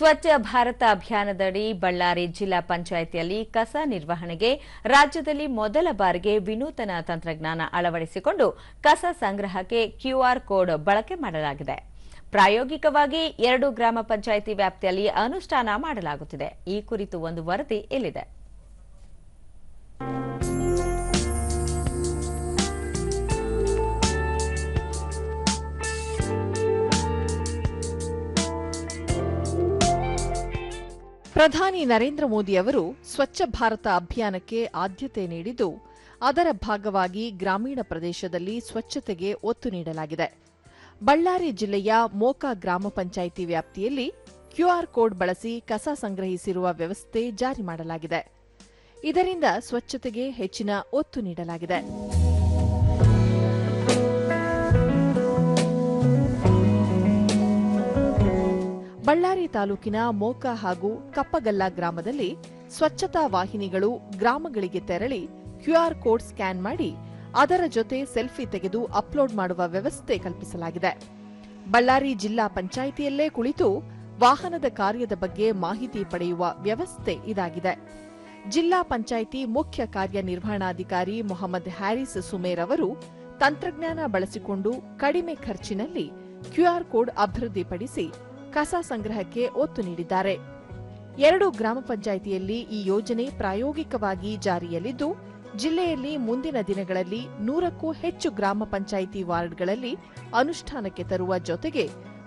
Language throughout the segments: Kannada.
ಸ್ವಚ್ಛ ಭಾರತ ಅಭಿಯಾನದಡಿ ಬಳ್ಳಾರಿ ಜಿಲ್ಲಾ ಪಂಚಾಯಿತಿಯಲ್ಲಿ ಕಸ ನಿರ್ವಹಣೆಗೆ ರಾಜ್ಯದಲ್ಲಿ ಮೊದಲ ಬಾರಿಗೆ ವಿನೂತನ ತಂತ್ರಜ್ಞಾನ ಅಳವಡಿಸಿಕೊಂಡು ಕಸ ಸಂಗ್ರಹಕ್ಕೆ ಕ್ಯೂಆರ್ ಕೋಡ್ ಬಳಕೆ ಮಾಡಲಾಗಿದೆ. ಪ್ರಾಯೋಗಿಕವಾಗಿ ಎರಡು ಗ್ರಾಮ ಪಂಚಾಯಿತಿ ವ್ಯಾಪ್ತಿಯಲ್ಲಿ ಅನುಷ್ಠಾನ ಮಾಡಲಾಗುತ್ತಿದೆ. ಈ ಕುರಿತು ಒಂದು ವರದಿ ಇಲ್ಲಿದೆ. ಪ್ರಧಾನಿ ನರೇಂದ್ರ ಮೋದಿ ಅವರು ಸ್ವಚ್ಛ ಭಾರತ ಅಭಿಯಾನಕ್ಕೆ ಆದ್ಯತೆ ನೀಡಿದ್ದು, ಅದರ ಭಾಗವಾಗಿ ಗ್ರಾಮೀಣ ಪ್ರದೇಶದಲ್ಲಿ ಸ್ವಚ್ಛತೆಗೆ ಒತ್ತು ನೀಡಲಾಗಿದೆ. ಬಳ್ಳಾರಿ ಜಿಲ್ಲೆಯ ಮೋಕಾ ಗ್ರಾಮ ಪಂಚಾಯಿತಿ ವ್ಯಾಪ್ತಿಯಲ್ಲಿ ಕ್ಯೂಆರ್ ಕೋಡ್ ಬಳಸಿ ಕಸ ಸಂಗ್ರಹಿಸಿರುವ ವ್ಯವಸ್ಥೆ ಜಾರಿ ಮಾಡಲಾಗಿದೆ. ಇದರಿಂದ ಸ್ವಚ್ಛತೆಗೆ ಹೆಚ್ಚಿನ ಒತ್ತು ನೀಡಲಾಗಿದೆ. ಬಳ್ಳಾರಿ ತಾಲೂಕಿನ ಮೋಕ ಹಾಗೂ ಕಪ್ಪಗಲ್ಲ ಗ್ರಾಮದಲ್ಲಿ ಸ್ವಚ್ಛತಾ ವಾಹಿನಿಗಳು ಗ್ರಾಮಗಳಿಗೆ ತೆರಳಿ ಕ್ಯೂಆರ್ ಕೋಡ್ ಸ್ಕ್ಯಾನ್ ಮಾಡಿ ಅದರ ಜೊತೆ ಸೆಲ್ಫಿ ತೆಗೆದು ಅಪ್ಲೋಡ್ ಮಾಡುವ ವ್ಯವಸ್ಥೆ ಕಲ್ಪಿಸಲಾಗಿದೆ. ಬಳ್ಳಾರಿ ಜಿಲ್ಲಾ ಪಂಚಾಯಿತಿಯಲ್ಲೇ ಕುಳಿತು ವಾಹನದ ಕಾರ್ಯದ ಬಗ್ಗೆ ಮಾಹಿತಿ ಪಡೆಯುವ ವ್ಯವಸ್ಥೆ ಇದಾಗಿದೆ. ಜಿಲ್ಲಾ ಪಂಚಾಯಿತಿ ಮುಖ್ಯ ಕಾರ್ಯನಿರ್ವಹಣಾಧಿಕಾರಿ ಮೊಹಮ್ಮದ್ ಹ್ಯಾರಿಸ್ ಸುಮೇರ್ ಅವರು ತಂತ್ರಜ್ಞಾನ ಬಳಸಿಕೊಂಡು ಕಡಿಮೆ ಖರ್ಚಿನಲ್ಲಿ ಕ್ಯೂಆರ್ ಕೋಡ್ ಅಭಿವೃದ್ಧಿಪಡಿಸಿ ಕಸ ಸಂಗ್ರಹಕ್ಕೆ ಒತ್ತು ನೀಡಿದ್ದಾರೆ. ಎರಡು ಗ್ರಾಮ ಪಂಚಾಯಿತಿಯಲ್ಲಿ ಈ ಯೋಜನೆ ಪ್ರಾಯೋಗಿಕವಾಗಿ ಜಾರಿಯಲ್ಲಿದ್ದು, ಜಿಲ್ಲೆಯಲ್ಲಿ ಮುಂದಿನ ದಿನಗಳಲ್ಲಿ ನೂರಕ್ಕೂ ಹೆಚ್ಚು ಗ್ರಾಮ ಪಂಚಾಯಿತಿ ವಾರ್ಡ್ಗಳಲ್ಲಿ ಅನುಷ್ಠಾನಕ್ಕೆ ತರುವ ಜೊತೆಗೆ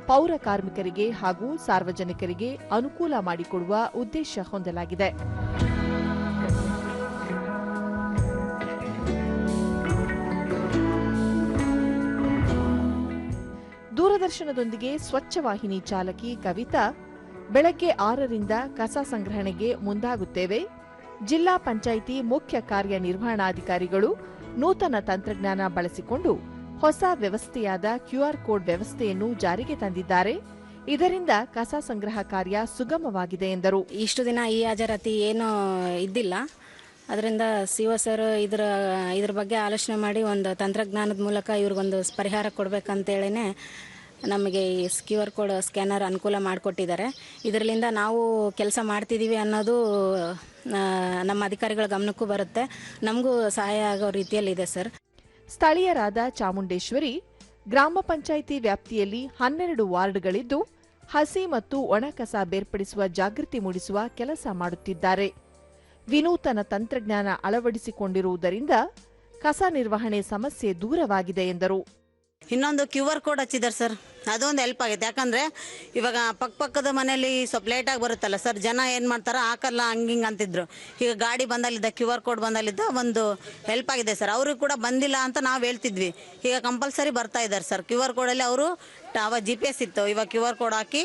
ಪೌರ ಕಾರ್ಮಿಕರಿಗೆ ಹಾಗೂ ಸಾರ್ವಜನಿಕರಿಗೆ ಅನುಕೂಲ ಮಾಡಿಕೊಡುವ ಉದ್ದೇಶ ಹೊಂದಲಾಗಿದೆ. ದೂರದರ್ಶನದೊಂದಿಗೆ ಸ್ವಚ್ಛವಾಹಿನಿ ಚಾಲಕಿ ಕವಿತಾ, ಬೆಳಗ್ಗೆ ಆರರಿಂದ ಕಸ ಸಂಗ್ರಹಣೆಗೆ ಮುಂದಾಗುತ್ತೇವೆ. ಜಿಲ್ಲಾ ಪಂಚಾಯಿತಿ ಮುಖ್ಯ ಕಾರ್ಯನಿರ್ವಹಣಾಧಿಕಾರಿಗಳು ನೂತನ ತಂತ್ರಜ್ಞಾನ ಬಳಸಿಕೊಂಡು ಹೊಸ ವ್ಯವಸ್ಥೆಯಾದ ಕ್ಯೂಆರ್ ಕೋಡ್ ವ್ಯವಸ್ಥೆಯನ್ನು ಜಾರಿಗೆ ತಂದಿದ್ದಾರೆ. ಇದರಿಂದ ಕಸ ಸಂಗ್ರಹ ಕಾರ್ಯ ಸುಗಮವಾಗಿದೆ ಎಂದರು. ಇಷ್ಟು ದಿನ ಈ ಹಾಜರಾತಿ ಏನು ಇದ್ದಿಲ್ಲ. ಅದರಿಂದ ಸಿ ಸರ್ ಇದರ, ಇದ್ರ ಬಗ್ಗೆ ಆಲೋಚನೆ ಮಾಡಿ ಒಂದು ತಂತ್ರಜ್ಞಾನದ ಮೂಲಕ ಇವ್ರಿಗೊಂದು ಪರಿಹಾರ ಕೊಡಬೇಕಂತೇಳಿನೇ ನಮಗೆ ಈ ಕ್ಯೂ ಆರ್ ಕೋಡ್ ಸ್ಕ್ಯಾನರ್ ಅನುಕೂಲ ಮಾಡಿಕೊಟ್ಟಿದ್ದಾರೆ. ಇದರಿಂದ ನಾವು ಕೆಲಸ ಮಾಡ್ತಿದ್ದೀವಿ ಅನ್ನೋದು ನಮ್ಮ ಅಧಿಕಾರಿಗಳ ಗಮನಕ್ಕೂ ಬರುತ್ತೆ. ನಮಗೂ ಸಹಾಯ ಆಗೋ ರೀತಿಯಲ್ಲಿದೆ ಸರ್. ಸ್ಥಳೀಯರಾದ ಚಾಮುಂಡೇಶ್ವರಿ, ಗ್ರಾಮ ಪಂಚಾಯಿತಿ ವ್ಯಾಪ್ತಿಯಲ್ಲಿ ಹನ್ನೆರಡು ವಾರ್ಡ್ಗಳಿದ್ದು, ಹಸಿ ಮತ್ತು ಒಣ ಕಸ ಬೇರ್ಪಡಿಸುವ ಜಾಗೃತಿ ಮೂಡಿಸುವ ಕೆಲಸ ಮಾಡುತ್ತಿದ್ದಾರೆ. ವಿನೂತನ ತಂತ್ರಜ್ಞಾನ ಅಳವಡಿಸಿಕೊಂಡಿರುವುದರಿಂದ ಕಸ ನಿರ್ವಹಣೆ ಸಮಸ್ಯೆ ದೂರವಾಗಿದೆ ಎಂದರು. ಇನ್ನೊಂದು ಕ್ಯೂ ಆರ್ ಕೋಡ್ ಹಚ್ಚಿದ್ದಾರೆ ಸರ್. ಅದೊಂದು ಹೆಲ್ಪ್ ಆಗೈತೆ. ಯಾಕಂದರೆ ಇವಾಗ ಪಕ್ಕ ಪಕ್ಕದ ಮನೆಯಲ್ಲಿ ಸ್ವಲ್ಪ ಲೇಟಾಗಿ ಬರುತ್ತಲ್ಲ ಸರ್, ಜನ ಏನು ಮಾಡ್ತಾರೆ ಹಾಕಲ್ಲ ಹಂಗಿಂಗ್ ಅಂತಿದ್ರು. ಈಗ ಗಾಡಿ ಬಂದಲ್ಲಿದ್ದ ಕ್ಯೂ ಆರ್ ಕೋಡ್ ಬಂದಲ್ಲಿದ್ದ ಒಂದು ಹೆಲ್ಪ್ ಆಗಿದೆ ಸರ್. ಅವ್ರಿಗೆ ಕೂಡ ಬಂದಿಲ್ಲ ಅಂತ ನಾವು ಹೇಳ್ತಿದ್ವಿ. ಈಗ ಕಂಪಲ್ಸರಿ ಬರ್ತಾ ಇದ್ದಾರೆ ಸರ್. ಕ್ಯೂ ಆರ್ ಕೋಡಲ್ಲಿ ಅವರು ಟಾವ ಜಿ ಪಿ ಎಸ್ ಇತ್ತು. ಇವಾಗ ಕ್ಯೂ ಆರ್ ಕೋಡ್ ಹಾಕಿ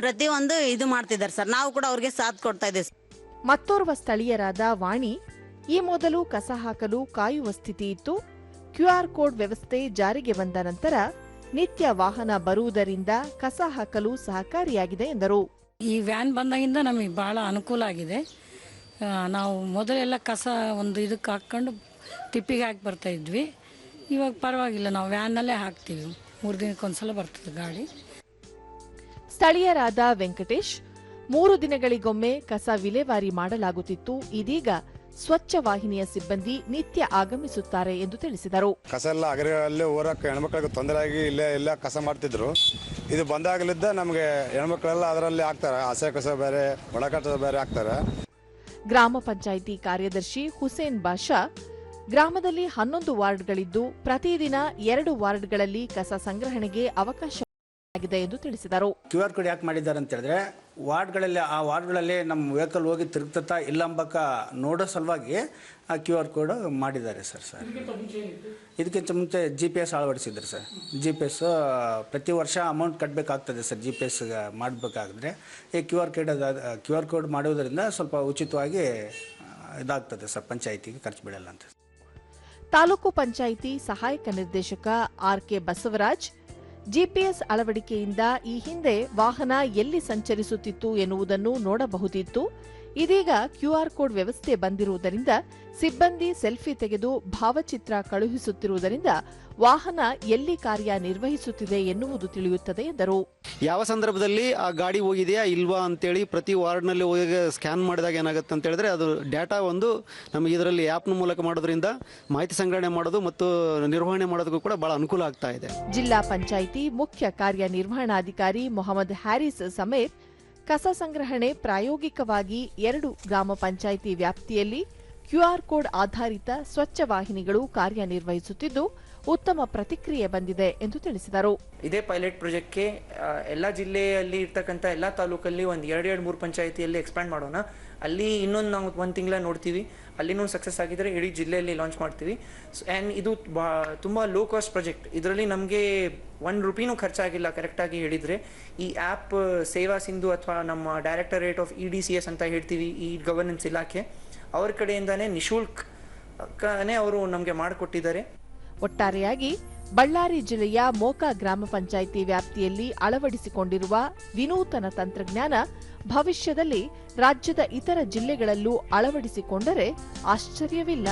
ಪ್ರತಿಯೊಂದು ಇದು ಮಾಡ್ತಿದ್ದಾರೆ ಸರ್. ನಾವು ಕೂಡ ಅವ್ರಿಗೆ ಸಾಥ್ ಕೊಡ್ತಾ ಇದ್ದೀವಿ ಮತ್ತೋರ್ವ ಸ್ಥಳೀಯರಾದ ವಾಣಿ, ಈ ಮೊದಲು ಕಸ ಹಾಕಲು ಕಾಯುವ ಸ್ಥಿತಿ ಇತ್ತು. ಕ್ಯೂಆರ್ ಕೋಡ್ ವ್ಯವಸ್ಥೆ ಜಾರಿಗೆ ಬಂದ ನಂತರ ನಿತ್ಯ ವಾಹನ ಬರುವುದರಿಂದ ಕಸ ಹಾಕಲು ಸಹಕಾರಿಯಾಗಿದೆ ಎಂದರು. ಈ ವ್ಯಾನ್ ಬಂದಾಗಿಂದ ನಮಗೆ ಬಹಳ ಅನುಕೂಲ ಆಗಿದೆ. ನಾವು ಮೊದಲೆಲ್ಲ ಕಸ ಒಂದು ಇದಕ್ಕೆ ಹಾಕ್ಕೊಂಡು ತಿಪ್ಪಿಗೆ ಹಾಕಿ ಬರ್ತಾ ಇದ್ವಿ. ಇವಾಗ ಪರವಾಗಿಲ್ಲ ನಾವು ವ್ಯಾನ್ನಲ್ಲೇ ಹಾಕ್ತೀವಿ. ಮೂರು ದಿನಕ್ಕೊಂದ್ಸಲ ಬರ್ತದೆ ಗಾಡಿ. ಸ್ಥಳೀಯರಾದ ವೆಂಕಟೇಶ್ ಮೂರು ದಿನಗಳಿಗೊಮ್ಮೆ ಕಸ ವಿಲೇವಾರಿ ಮಾಡಲಾಗುತ್ತಿತ್ತು. ಇದೀಗ ಸ್ವಚ್ಛ ವಾಹಿನಿಯ ಸಿಬ್ಬಂದಿ ನಿತ್ಯ ಆಗಮಿಸುತ್ತಾರೆ ಎಂದು ತಿಳಿಸಿದರು. ಕಸ ಎಲ್ಲ ಅಗರಗಳಲ್ಲೇ ಊರಕ್ಕೆ ಹೆಣ್ಮಕ್ಳಿಗೆ ತೊಂದರೆ ಆಗಿ ಇಲ್ಲೇ ಎಲ್ಲ ಕಸ ಮಾಡ್ತಿದ್ರು. ಇದು ಬಂದಾಗಲಿದ್ದ ನಮಗೆ ಹೆಣ್ಮಕ್ಳೆಲ್ಲ ಅದರಲ್ಲಿ ಹಾಕ್ತಾರೆ ಹಸೆ ಕಸ ಬೇರೆ ಒಣ ಕಸ ಬೇರೆ ಹಾಕ್ತಾರೆ ಗ್ರಾಮ ಪಂಚಾಯಿತಿ ಕಾರ್ಯದರ್ಶಿ ಹುಸೇನ್ ಬಾಷಾ ಗ್ರಾಮದಲ್ಲಿ ಹನ್ನೊಂದು ವಾರ್ಡ್ಗಳಿದ್ದು ಪ್ರತಿದಿನ ಎರಡು ವಾರ್ಡ್ಗಳಲ್ಲಿ ಕಸ ಸಂಗ್ರಹಣೆಗೆ ಅವಕಾಶವಾಗಿದೆ ಎಂದು ತಿಳಿಸಿದರು. ಕ್ಯೂ ಆರ್ ಕೋಡ್ ಯಾಕೆ ಮಾಡಿದ್ದಾರೆ ಅಂತ ಹೇಳಿದ್ರೆ ವಾರ್ಡ್ಗಳಲ್ಲಿ ಆ ವಾರ್ಡ್ಗಳಲ್ಲಿ ನಮ್ಮ ವೆಹಿಕಲ್ ಹೋಗಿ ತಿರುಗ್ತಾ ಇಲ್ಲ ಅಂಬಕ ನೋಡೋ ಸಲುವಾಗಿ ಆ ಕ್ಯೂ ಆರ್ ಕೋಡ್ ಮಾಡಿದ್ದಾರೆ ಸರ್ ಸರ್. ಇದಕ್ಕಿಂತ ಮುಂಚೆ ಜಿ ಪಿ ಎಸ್ ಅಳವಡಿಸಿದ್ರು ಸರ್. ಜಿ ಪಿ ಎಸ್ ಪ್ರತಿ ವರ್ಷ ಅಮೌಂಟ್ ಕಟ್ಟಬೇಕಾಗ್ತದೆ ಸರ್ ಜಿ ಪಿ ಎಸ್ ಮಾಡಬೇಕಾದ್ರೆ. ಈ Q R code Q R code ಮಾಡೋದರಿಂದ ಸ್ವಲ್ಪ ಉಚಿತವಾಗಿ ಇದಾಗ್ತದೆ ಸರ್ ಪಂಚಾಯಿತಿಗೆ ಖರ್ಚು ಬೀಳಲ್ಲ ಅಂತ. ತಾಲೂಕು ಪಂಚಾಯಿತಿ ಸಹಾಯಕ ನಿರ್ದೇಶಕ ಆರ್ ಕೆ ಬಸವರಾಜ್ ಜಿಪಿಎಸ್ ಅಳವಡಿಕೆಯಿಂದ ಈ ಹಿಂದೆ ವಾಹನ ಎಲ್ಲಿ ಸಂಚರಿಸುತ್ತಿತ್ತು ಎನ್ನುವುದನ್ನು ನೋಡಬಹುದಿತ್ತು. ಇದೀಗ ಕ್ಯೂಆರ್ ಕೋಡ್ ವ್ಯವಸ್ಥೆ ಬಂದಿರುವುದರಿಂದ ಸಿಬ್ಬಂದಿ ಸೆಲ್ಫಿ ತೆಗೆದು ಭಾವಚಿತ್ರ ಕಳುಹಿಸುತ್ತಿರುವುದರಿಂದ ವಾಹನ ಎಲ್ಲಿ ಕಾರ್ಯ ನಿರ್ವಹಿಸುತ್ತಿದೆ ಎನ್ನುವುದು ತಿಳಿಯುತ್ತದೆ ಎಂದರು. ಯಾವ ಸಂದರ್ಭದಲ್ಲಿ ಆ ಗಾಡಿ ಹೋಗಿದೆಯಾ ಇಲ್ವಾ ಅಂತೇಳಿ ಪ್ರತಿ ವಾರ್ಡ್ನಲ್ಲಿ ಹೋಗಿ ಸ್ಕ್ಯಾನ್ ಮಾಡಿದಾಗ ಏನಾಗುತ್ತೆ ಅಂತ ಹೇಳಿದ್ರೆ ಅದು ಡೇಟಾ ಒಂದು ನಮಗೆ ಇದರಲ್ಲಿ ಆ್ಯಪ್ನ ಮೂಲಕ ಮಾಡೋದ್ರಿಂದ ಮಾಹಿತಿ ಸಂಗ್ರಹಣೆ ಮಾಡೋದು ಮತ್ತು ನಿರ್ವಹಣೆ ಮಾಡೋದಕ್ಕೂ ಕೂಡ ಬಹಳ ಅನುಕೂಲ ಆಗ್ತಾ ಇದೆ. ಜಿಲ್ಲಾ ಪಂಚಾಯಿತಿ ಮುಖ್ಯ ಕಾರ್ಯನಿರ್ವಹಣಾಧಿಕಾರಿ ಮೊಹಮ್ಮದ್ ಹ್ಯಾರಿಸ್ ಸಮೇತ್ ಕಸ ಸಂಗ್ರಹಣೆ ಪ್ರಾಯೋಗಿಕವಾಗಿ ಎರಡು ಗ್ರಾಮ ಪಂಚಾಯಿತಿ ವ್ಯಾಪ್ತಿಯಲ್ಲಿ ಕ್ಯೂಆರ್ ಕೋಡ್ ಆಧಾರಿತ ಸ್ವಚ್ಛ ವಾಹಿನಿಗಳು ಕಾರ್ಯನಿರ್ವಹಿಸುತ್ತಿದ್ದು ಉತ್ತಮ ಪ್ರತಿಕ್ರಿಯೆ ಬಂದಿದೆ ಎಂದು ತಿಳಿಸಿದರು. ಇದೇ ಪೈಲಟ್ ಪ್ರಾಜೆಕ್ಟ್ಗೆ ಎಲ್ಲ ಜಿಲ್ಲೆಯಲ್ಲಿ ಇರ್ತಕ್ಕಂಥ ಎಲ್ಲ ತಾಲೂಕಲ್ಲಿ ಒಂದು ಎರಡು ಎರಡು ಮೂರು ಪಂಚಾಯಿತಿಯಲ್ಲಿ ಎಕ್ಸ್ಪ್ಯಾಂಡ್ ಮಾಡೋಣ. ಅಲ್ಲಿ ಇನ್ನೊಂದು ನಾವು ಒಂದು ತಿಂಗಳ ನೋಡ್ತೀವಿ. ಅಲ್ಲಿನೂ ಸಕ್ಸಸ್ ಆಗಿದ್ರೆ ಇಡೀ ಜಿಲ್ಲೆಯಲ್ಲಿ ಲಾಂಚ್ ಮಾಡ್ತೀವಿ. ಆ್ಯಂಡ್ ಇದು ಬಾ, ತುಂಬ ಲೋ ಕಾಸ್ಟ್ ಪ್ರಾಜೆಕ್ಟ್. ಇದರಲ್ಲಿ ನಮಗೆ ಒನ್ ರುಪಿನೂ ಖರ್ಚಾಗಿಲ್ಲ ಕರೆಕ್ಟಾಗಿ ಹೇಳಿದರೆ. ಈ ಆ್ಯಪ್ ಸೇವಾ ಸಿಂಧು ಅಥವಾ ನಮ್ಮ directorate of E D C S ಅಂತ ಹೇಳ್ತೀವಿ ಈ ಗವರ್ನೆನ್ಸ್ ಇಲಾಖೆ, ಅವ್ರ ಕಡೆಯಿಂದನೇ ನಿಶುಲ್ಕನೇ ಅವರು ನಮಗೆ ಮಾಡಿಕೊಟ್ಟಿದ್ದಾರೆ. ಒಟ್ಟಾರೆಯಾಗಿ ಬಳ್ಳಾರಿ ಜಿಲ್ಲೆಯ ಮೋಕಾ ಗ್ರಾಮ ಪಂಚಾಯಿತಿ ವ್ಯಾಪ್ತಿಯಲ್ಲಿ ಅಳವಡಿಸಿಕೊಂಡಿರುವ ವಿನೂತನ ತಂತ್ರಜ್ಞಾನ ಭವಿಷ್ಯದಲ್ಲಿ ರಾಜ್ಯದ ಇತರ ಜಿಲ್ಲೆಗಳಲ್ಲೂ ಅಳವಡಿಸಿಕೊಂಡರೆ ಆಶ್ಚರ್ಯವಿಲ್ಲ.